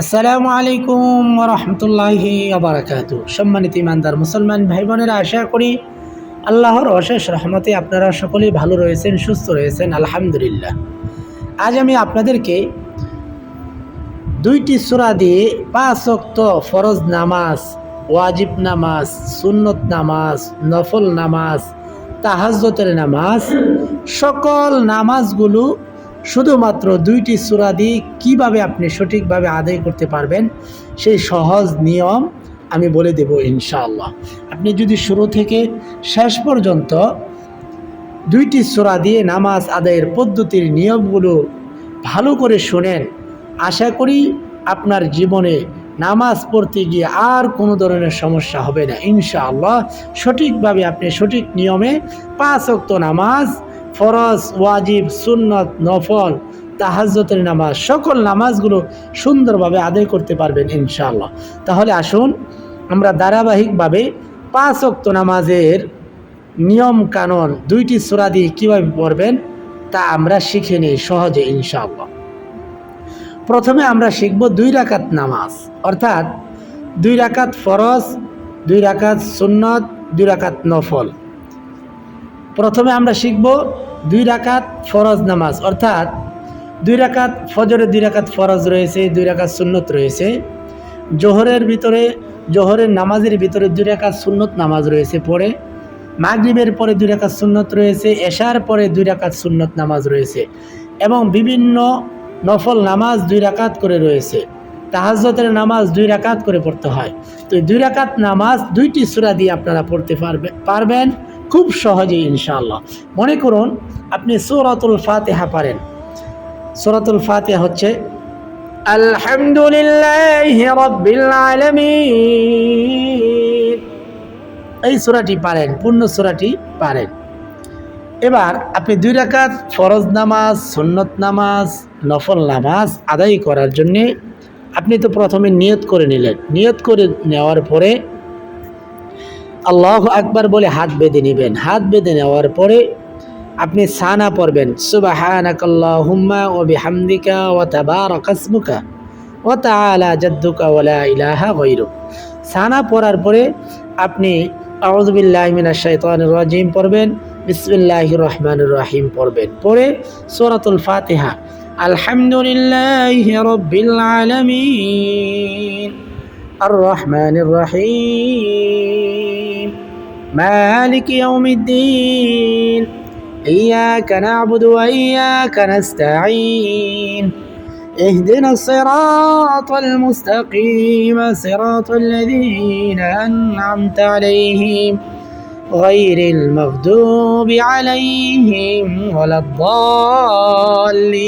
আসসালামু আলাইকুম রহমতুল্লাহি আবরাকাত সম্মানিত ইমানদার মুসলমান ভাই বোনেরা আশা করি আল্লাহর অশেষ রহমতে আপনারা সকলেই ভালো রয়েছেন, সুস্থ রয়েছেন, আলহামদুলিল্লাহ। আজ আমি আপনাদেরকে দুইটি সূরা দিয়ে পাঁচ অক্ত ফরজ নামাজ, ওয়াজিব নামাজ, সুন্নত নামাজ, নফল নামাজ তাহাজতের নামাজ, সকল নামাজগুলো শুধুমাত্র দুইটি সূরা দিয়ে কীভাবে আপনি সঠিকভাবে আদায় করতে পারবেন, সেই সহজ নিয়ম আমি বলে দেব ইনশাআল্লাহ। আপনি যদি শুরু থেকে শেষ পর্যন্ত দুইটি সূরা দিয়ে নামাজ আদায়ের পদ্ধতির নিয়মগুলো ভালো করে শোনেন, আশা করি আপনার জীবনে নামাজ পড়তে গিয়ে আর কোনো ধরনের সমস্যা হবে না। ইনশাআল্লাহ, সঠিকভাবে আপনি সঠিক নিয়মে পাঁচ অক্ত নামাজ ফরজ, ওয়াজিব, সুন্নত, নফল তাহাজ্জতের নামাজ, সকল নামাজগুলো সুন্দরভাবে আদায় করতে পারবেন ইনশাআল্লাহ। তাহলে আসুন, আমরা ধারাবাহিকভাবে পাঁচ অক্ত নামাজের নিয়ম কানুন দুইটি সূরা দিয়ে কীভাবে পড়বেন তা আমরা শিখে নিই সহজে ইনশাআল্লাহ। প্রথমে আমরা শিখব দুই রাকাত নামাজ, অর্থাৎ দুই রাকাত ফরজ, দুই রাকাত সুন্নত, দুই রাকাত নফল। প্রথমে আমরা শিখব দুই রাকাত ফরজ নামাজ অর্থাৎ দুই রাকাত ফজরে দুই রাকাত ফরজ রয়েছে দুই রাকাত সুন্নত রয়েছে জোহরের ভিতরে জোহরের নামাজের ভিতরে দুই রাকাত সুন্নত নামাজ রয়েছে পড়ে মাগরিবের পরে দুই রাকাত সুন্নত রয়েছে এশার পরে দুই রাকাত সুন্নত নামাজ রয়েছে এবং বিভিন্ন নফল নামাজ দুই রাকাত করে রয়েছে তাহাজতের নামাজ দুই রাকাত করে পড়তে হয় তো দুই রাকাত নামাজ দুইটি সূরা দিয়ে আপনারা পড়তে পারবে পারবেন খুব সহজেই ইনশাআল্লাহ। মনে করুন, আপনি সূরাতুল ফাতেহা পারেন সূরাতুল ফাতিহা হচ্ছে, আলহামদুলিল্লাহ এই সূরাটি পারেন, পূর্ণ সূরাটি পারেন। এবার আপনি দুই রাকাত ফরজ নামাজ, সুন্নত নামাজ, নফল নামাজ আদায় করার জন্যে আপনি তো প্রথমে নিয়ত করে নিলেন। নিয়ত করে নেওয়ার পরে আল্লাহ আকবার বলে হাত বেঁধে নেবেন। হাত বেঁধে নেওয়ার পরে আপনি সানা পড়বেন। সুবাহানাকাল্লাহুম্মা ও বিহামদিকা ও তাবারাকাসমুকা ও তাআলা জাদ্দুকা ওয়ালা ইলাহা গায়রুক। সানা পড়ার পরে আপনি আউযুবিল্লাহি মিনাশ শাইতানির রাজিম পড়বেন। বিসমিল্লাহির রহমানির রহিম পড়বেন। পরে সূরাতুল ফাতিহা। আলহামদুলিল্লাহি রাব্বিল আলামিন। আর রহমানির রহিম। মালিক ইয়াউমিদ্দিন إياك نعبد وإياك نستعين اهدنا الصراط المستقيم صراط الذين أنعمت عليهم غير المغضوب عليهم ولا الضالين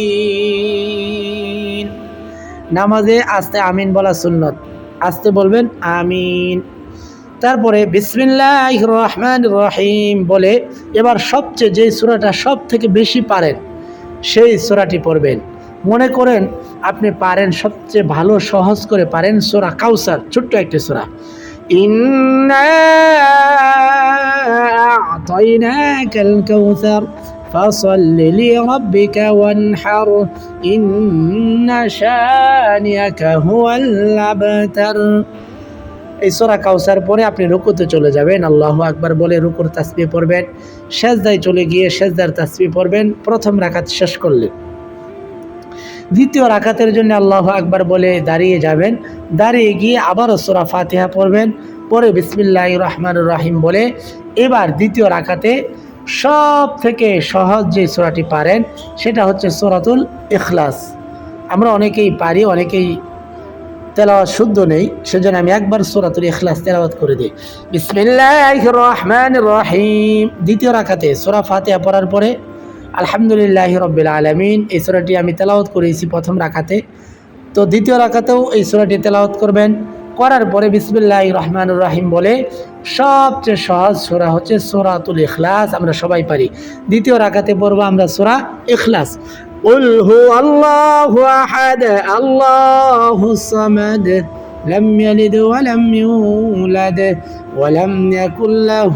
নামাজে আস্তে আমিন বলা সুন্নত আস্তে বলবেন আমিন তারপরে বিসমিল্লাহ রহমান রহিম বলে, এবার সবচেয়ে যেই সূরাটা সব থেকে বেশি পারেন, সেই সূরাটি পড়বেন। মনে করেন আপনি পারেন সবচেয়ে ভালো, সহজ করে পারেন সোরা কাউসার, ছোট্ট একটি সূরা। ইন্না এই সোরা কাউসার পরে আপনি রুকুতে চলে যাবেন। আল্লাহ আকবার বলে রুকুর তাসবি পড়বেন। সেজদায় চলে গিয়ে সেজদার তাসবি পড়বেন। প্রথম রাকাত শেষ করলেন দ্বিতীয় রাকাতের জন্য আল্লাহ আকবার বলে দাঁড়িয়ে যাবেন। দাঁড়িয়ে গিয়ে আবারও সোরা ফাতিহা পড়বেন। পরে বিসমিল্লাহ রহমান রাহিম বলে এবার দ্বিতীয় রাকাতে সব থেকে সহজ যে সোরাটি পারেন, সেটা হচ্ছে সোরাতুল ইখলাস। আমরা অনেকেই পারি, অনেকেই তেলাওয়াত শুদ্ধ নেই, সেজন্য আমি একবার সোরাতুল ইখলাস তেলাওয়াত করে দিই। বিসমিল্লাহির রহমানির রহিম। দ্বিতীয় রাকাতে সূরা ফাতিহা পড়ার পরে, আলহামদুলিল্লাহ রব্বিল আলামিন, এই সূরাটি আমি তেলাওয়াত করেছি প্রথম রাকাতে। তো দ্বিতীয় রাকাতেও এই সূরাটি তেলাওয়াত করবেন। করার পরে বিসমিল্লাহ রহমানুর রাহিম বলে, সবচেয়ে সহজ সূরা হচ্ছে সূরাতুল ইখলাস, আমরা সবাই পারি। দ্বিতীয় রাকাতে পড়ব আমরা সূরা ইখলাস। قل هو الله أحد الله الصمد لم يلد ولم يولد ولم يكن له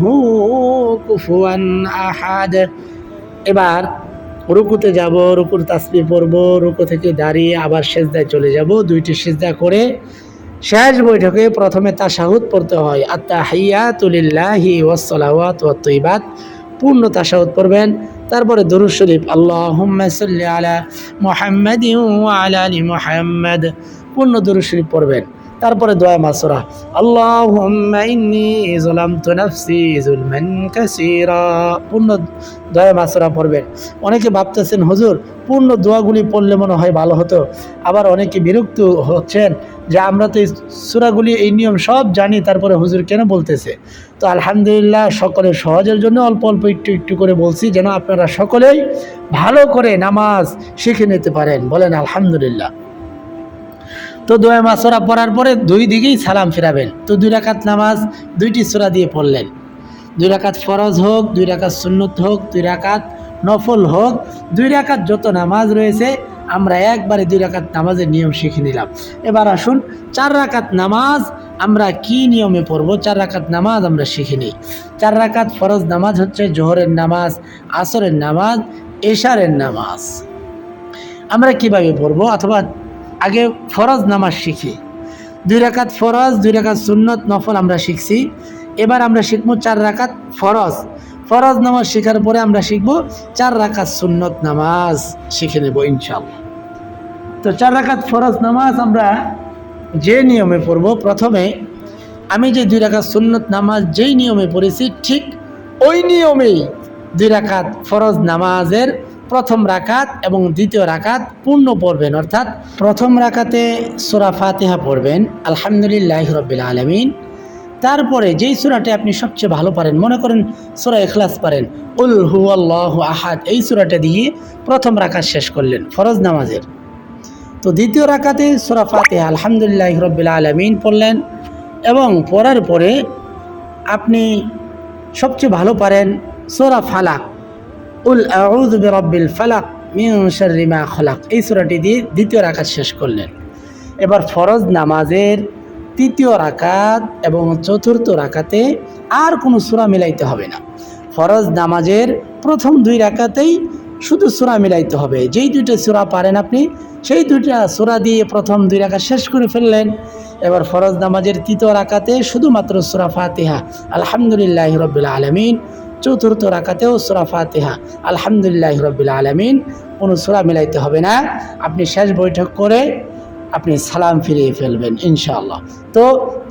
كفوا أحد এবার রুকুতে যাব রুকুর তাসবি পড়ব রুকু থেকে দাঁড়িয়ে আবার সেজদায় চলে যাব দুইটি সেজদা করে শেষ বৈঠকে প্রথমে তাশাহুদ পড়তে হয় আত্মা হাইয়া তুলিল্লাহি ওয়াসলাওয়াত ওয়াত্তইবাত পূর্ণ তাশাহুদ পড়বেন তারপরে দরুদ শরীফ, আল্লাহুম্মা সাল্লি আলা মুহাম্মাদিন ওয়া আলা আলি মুহাম্মাদ। পূর্ণ দরুদ শরীফ পড়বেন। তারপরে দোয়া মাসুরা যুলমান পূর্ণ দয়া মাসুরা পড়বেন। অনেকে ভাবতেছেন, হুজুর, পূর্ণ দোয়াগুলি পড়লে মনে হয় ভালো হতো। আবার অনেকে বিরক্ত হচ্ছেন যে, আমরা তো এই সুরাগুলি, এই নিয়ম সব জানি, তারপরে হুজুর কেন বলতেছে? তো আলহামদুলিল্লাহ, সকলের সহজের জন্য অল্প অল্প একটু একটু করে বলছি, যেন আপনারা সকলেই ভালো করে নামাজ শিখে নিতে পারেন। বলেন, আলহামদুলিল্লাহ। তো দোয়া মাসরা পড়ার পরে দুই দিকেই সালাম ফেরাবেন। তো দুই রাকাত নামাজ দুইটি সুরা দিয়ে পড়লেন। দুই রাকাত ফরজ হোক, দুই রাকাত সুন্নত হোক, দুই রাকাত নফল হোক, দুই রাকাত যত নামাজ রয়েছে, আমরা একবারে দুই রাকাত নামাজের নিয়ম শিখে নিলাম। এবার আসুন, চার রাকাত নামাজ আমরা কি নিয়মে পড়ব? চার রাকাত নামাজ আমরা শিখে নিই। চার রাকাত ফরজ নামাজ হচ্ছে জোহরের নামাজ, আসরের নামাজ, এশারের নামাজ। আমরা কীভাবে পড়ব? অথবা আগে ফরজ নামাজ শিখি। দুই রাকাত ফরজ, দুই রাকাত সুন্নত নফল আমরা শিখছি। এবার আমরা শিখব চার রাকাত ফরজ। ফরজ নামাজ শেখার পরে আমরা শিখব চার রাকাত সুন্নত নামাজ শিখে নেব ইনশাল্লাহ তো চার রাকাত ফরজ নামাজ আমরা যে নিয়মে পড়ব, প্রথমে আমি যে দুই রাকাত সুন্নত নামাজ যেই নিয়মে পড়েছি, ঠিক ওই নিয়মেই দুই রাকাত ফরজ নামাজের প্রথম রাকাত এবং দ্বিতীয় রাকাত পূর্ণ পড়বেন, অর্থাৎ প্রথম রাকাতে সোরা ফাতেহা পড়বেন, আলহামদুলিল্লাহ রবিল আলমিন। তারপরে যেই সুরাটি আপনি সবচেয়ে ভালো পারেন, মনে করেন সুরা এখলাস পারেন, উল হু আল্লাহ আহাদ, এই সুরাটা দিয়ে প্রথম রাকাত শেষ করলেন, ফরজ নামাজের। তো দ্বিতীয় রাকাতে সুরা ফাতেহা, আলহামদুলিল্লাহ রবিল আলমিন পড়লেন এবং পড়ার পরে আপনি সবচেয়ে ভালো পারেন সোরা ফালাক। উল আউযু বিরাব্বিল ফালাক মিন শাররি মা খলাক। এই সূরাটি দিয়ে দ্বিতীয় রাকাত শেষ করলেন। এবার ফরজ নামাজের তৃতীয় রাকাত এবং চতুর্থ রাকাতে আর কোনো সূরা মিলাইতে হবে না। ফরজ নামাজের প্রথম দুই রাকাতেই শুধু সূরা মিলাইতে হবে। যেই দুইটা সূরা পারেন আপনি, সেই দুইটা সূরা দিয়ে প্রথম দুই রাকাত শেষ করে ফেললেন। এবার ফরজ নামাজের তৃতীয় রাকাতে শুধুমাত্র সূরা ফাতিহা। আলহামদুলিল্লাহ রবিল আলমিন। চতুর্থ রাকাতেও সুরা ফাতেহা। আলহামদুলিল্লাহ রবিল আলমিন। কোনো সুরা মিলাইতে হবে না। আপনি শেষ বৈঠক করে আপনি সালাম ফিরিয়ে ফেলবেন, ইনশাআল্লাহ। তো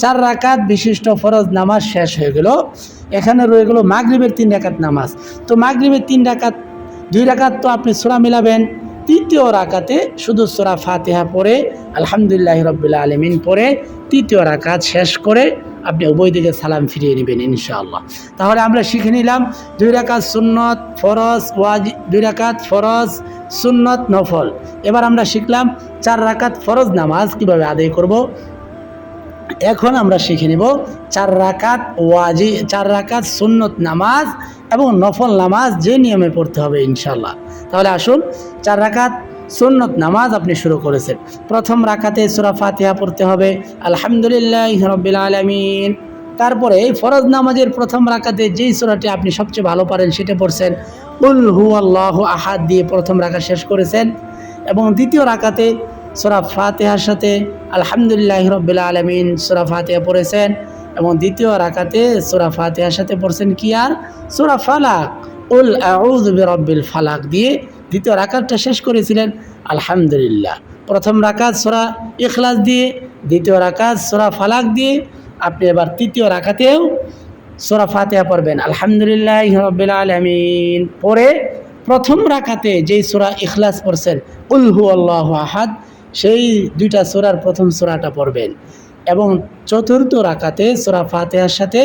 চার রাকাত বিশিষ্ট ফরজ নামাজ শেষ হয়ে গেল। এখানে রয়ে গেল মাগরিবের তিন রাকাত নামাজ। তো মাগরিবের তিন রাকাত, দুই রাকাত তো আপনি সুরা মিলাবেন। তৃতীয় রাকাতে শুধু সোরা ফাতেহা পড়ে, আলহামদুলিল্লাহ রবিল্লা আলমিন পড়ে, তৃতীয় রাকাত শেষ করে আপনি উভয় দিকে সালাম ফিরিয়ে নেবেন, ইনশাআল্লাহ। তাহলে আমরা শিখে নিলাম, দুই রাকাত সুন্নত, ফরজ, ওয়াজ, দুই রাকাত ফরজ, সুন্নত, নফল। এবার আমরা শিখলাম, চার রাকাত ফরজ নামাজ কীভাবে আদায় করব? এখন আমরা শিখে নেব, চার রাকাত ওয়াজি, চার রাকাত সুন্নত নামাজ এবং নফল নামাজ যে নিয়মে পড়তে হবে ইনশাল্লাহ তাহলে আসুন, চার রাকাত সুন্নত নামাজ আপনি শুরু করেছেন। প্রথম রাকাতে সুরা ফাতিহা পড়তে হবে, আলহামদুলিল্লাহ রবিল আলমিন। তারপরে এই ফরজ নামাজের প্রথম রাকাতে যেই সুরাটি আপনি সবচেয়ে ভালো পারেন সেটা পড়ছেন, উল হু আল্লাহ আহাদ দিয়ে প্রথম রাখা শেষ করেছেন। এবং দ্বিতীয় রাকাতে সুরা ফাতেহার সাথে আলহামদুলিল্লাহ রবিল আলমিন সুরা ফাতেহা পড়েছেন। এবং দ্বিতীয় রাকাতে সুরা ফাতেহার সাথে পড়ছেন কি আর? সুরা ফালাক, উল আউদ রব্বিল ফালাক দিয়ে দ্বিতীয় রাকাতটা শেষ করেছিলেন, আলহামদুলিল্লাহ। প্রথম রাকাত সোরা ইখলাস দিয়ে, দ্বিতীয় রাকাত সোরা ফালাক দিয়ে, আপনি এবার তৃতীয় রাকাতেও সোরা ফাতেহা পড়বেন, আলহামদুলিল্লাহ রবিল আলমিন। পরে প্রথম রাকাতে যেই সোরা ইখলাস পড়ছেন উলহু আল্লাহ আহাদ, সেই দুইটা সোরার প্রথম সোরাটা পড়বেন। এবং চতুর্থ রাকাতে সোরা ফাতেহার সাথে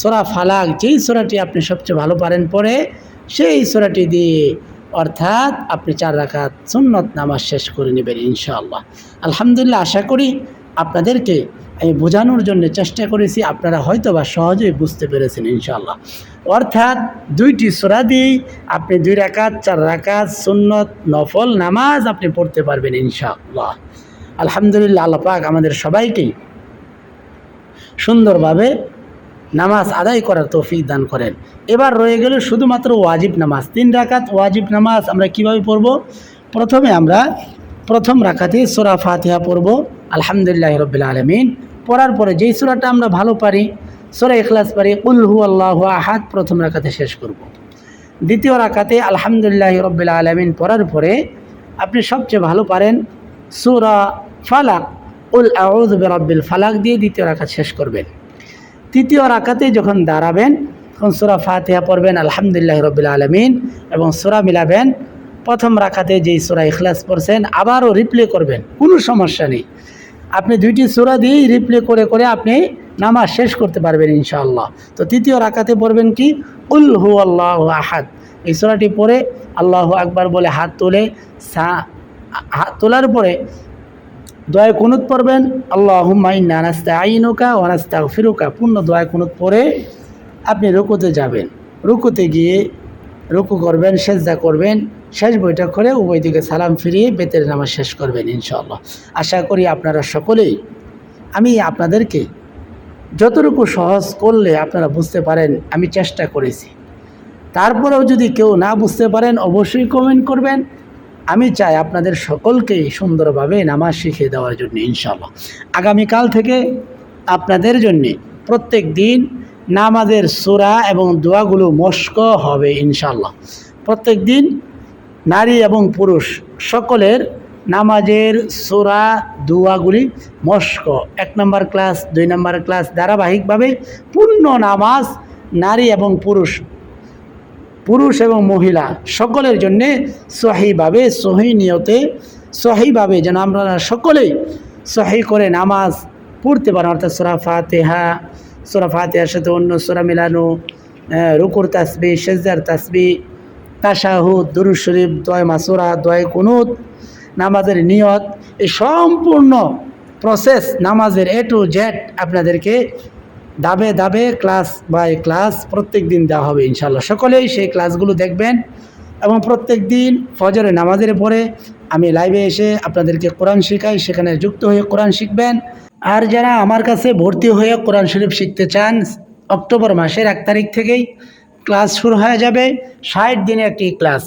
সোরা ফালাক, যেই সোরাটি আপনি সবচেয়ে ভালো পারেন পরে, সেই সোরাটি দিয়ে অর্থাৎ আপনি চার রাকাত সুন্নত নামাজ শেষ করে নেবেন, ইনশাআল্লাহ। আলহামদুলিল্লাহ, আশা করি আপনাদেরকে আমি বোঝানোর জন্য চেষ্টা করেছি, আপনারা হয়তো বা সহজেই বুঝতে পেরেছেন, ইনশাআল্লাহ। অর্থাৎ দুইটি সোরা দিয়েই আপনি দুই রাকাত, চার রাকাত সুন্নত, নফল নামাজ আপনি পড়তে পারবেন, ইনশাআল্লাহ। আলহামদুলিল্লাহ, আল্লাহ পাক আমাদের সবাইকেই সুন্দরভাবে নামাজ আদায় করার তৌফিক দান করেন। এবার রয়ে গেল শুধুমাত্র ওয়াজিব নামাজ। তিন রাকাত ওয়াজিব নামাজ আমরা কীভাবে পড়ব? প্রথমে আমরা প্রথম রাকাতে সোরা ফাতিহা পড়ব। আলহামদুলিল্লাহ রবিল আলমিন। পড়ার পরে যেই সোরাটা আমরা ভালো পারি, সোরা এখলাস পারি উল হু আল্লাহ আহাদ প্রথম রাকাতে শেষ করব। দ্বিতীয় রাকাতে আলহামদুলিল্লাহ রবিল আলমিন পড়ার পরে আপনি সবচেয়ে ভালো পারেন সুরা ফালাক। উল আউদ রব্বিল ফালাক দিয়ে দ্বিতীয় রাকাত শেষ করবেন। তৃতীয় রাকাতে যখন দাঁড়াবেন, তখন সুরা ফাতিহা পড়বেন, আলহামদুলিল্লাহ রবিল আলমিন, এবং সুরা মিলাবেন। প্রথম রাখাতে যেই সুরা ইখলাস পড়ছেন, আবারও রিপ্লে করবেন, কোনো সমস্যা নেই। আপনি দুইটি সুরা দিয়েই রিপ্লে করে করে আপনি নামাজ শেষ করতে পারবেন ইনশাআল্লাহ। তো তৃতীয় রাকাতে পড়বেন কি? উল হু আল্লাহ আহাদ। এই সুরাটি পড়ে আল্লাহ আকবার বলে হাত তুলে, সা হাত তোলার পরে দয়া কুনুত পড়বেন আল্লাহ হুমাইন্না নাস্তা আইনুকা ওয়ানাস্তা ফিরুকা পূর্ণ দয়া কুনুত পড়ে আপনি রুকুতে যাবেন। রুকুতে গিয়ে রুকু করবেন, সেজদা করবেন, শেষ বইটা করে উভয় দিকে সালাম ফিরিয়ে বেতের নামাজ শেষ করবেন ইনশাআল্লাহ। আশা করি আপনারা সকলেই, আমি আপনাদেরকে যতটুকু সহজ করলে আপনারা বুঝতে পারেন, আমি চেষ্টা করেছি। তারপরেও যদি কেউ না বুঝতে পারেন, অবশ্যই কমেন্ট করবেন। আমি চাই আপনাদের সকলকেই সুন্দরভাবে নামাজ শিখিয়ে দেওয়ার জন্য ইনশাল্লাহ আগামীকাল থেকে আপনাদের জন্যে প্রত্যেক দিন নামাজের সুরা এবং দোয়াগুলো মস্ক হবে ইনশাল্লাহ প্রত্যেক দিন নারী এবং পুরুষ সকলের নামাজের সোরা, দোয়াগুলি মস্ক। এক নম্বর ক্লাস, দুই নম্বর ক্লাস, ধারাবাহিকভাবে পূর্ণ নামাজ নারী এবং পুরুষ পুরুষ এবং মহিলা সকলের জন্যে সহিভাবে, সহি নিয়তে, সহিভাবে যেন আমরা সকলেই সহি করে নামাজ পড়তে পারেন অর্থাৎ সোরা ফাতেহা, সোরা ফাতেহার সাথে অন্য সোরা মিলানো রুকুর তাসবি সেজদার তাসবি তাশাহুদ দুরু শরীফ, দয় মাসুরা, দয় কুনুত, নামাজের নিয়ত, এই সম্পূর্ণ প্রসেস নামাজের এ টু জেড আপনাদেরকে দাবে দাবে ক্লাস বাই ক্লাস প্রত্যেক দিন দেওয়া হবে ইনশাল্লাহ সকলেই সেই ক্লাসগুলো দেখবেন এবং প্রত্যেক দিন ফজরে নামাজের পরে আমি লাইভে এসে আপনাদেরকে কোরআন শেখাই, সেখানে যুক্ত হয়ে কোরআন শিখবেন। আর যারা আমার কাছে ভর্তি হয়ে কোরআন শরীফ শিখতে চান, অক্টোবর মাসের এক তারিখ থেকেই ক্লাস শুরু হয়ে যাবে, ষাট দিনে একটি ক্লাস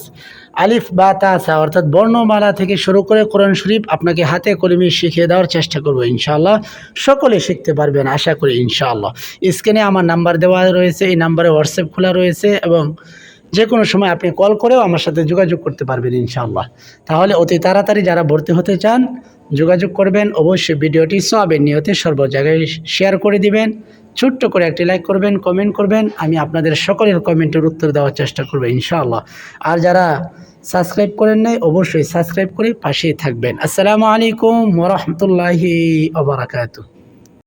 আলিফ বা তাসা অর্থাৎ বর্ণমালা থেকে শুরু করে কোরআন শরীফ আপনাকে হাতে কলমে শিখিয়ে দেওয়ার চেষ্টা করব ইনশাআল্লাহ। সকলে শিখতে পারবেন, আশা করি ইনশাআল্লাহ। স্ক্রিনে আমার নাম্বার দেওয়া রয়েছে, এই নাম্বারে হোয়াটসঅ্যাপ খোলা রয়েছে এবং যে কোনো সময় আপনি কল করেও আমার সাথে যোগাযোগ করতে পারবেন ইনশাআল্লাহ। তাহলে অতি তাড়াতাড়ি যারা ভর্তি হতে চান, যোগাযোগ করবেন, অবশ্যই ভিডিওটি সবের নিয়তে সর্ব জায়গায় শেয়ার করে দিবেন। ছোট্ট করে একটি লাইক করবেন, কমেন্ট করবেন, আমি আপনাদের সকলের কমেন্টের উত্তর দেওয়ার চেষ্টা করব ইনশাআল্লাহ। আর যারা সাবস্ক্রাইব করেন নাই অবশ্যই সাবস্ক্রাইব করে পাশেই থাকবেন। আসসালামু আলাইকুম ওরহমতুল্লাহি আবরাকাতু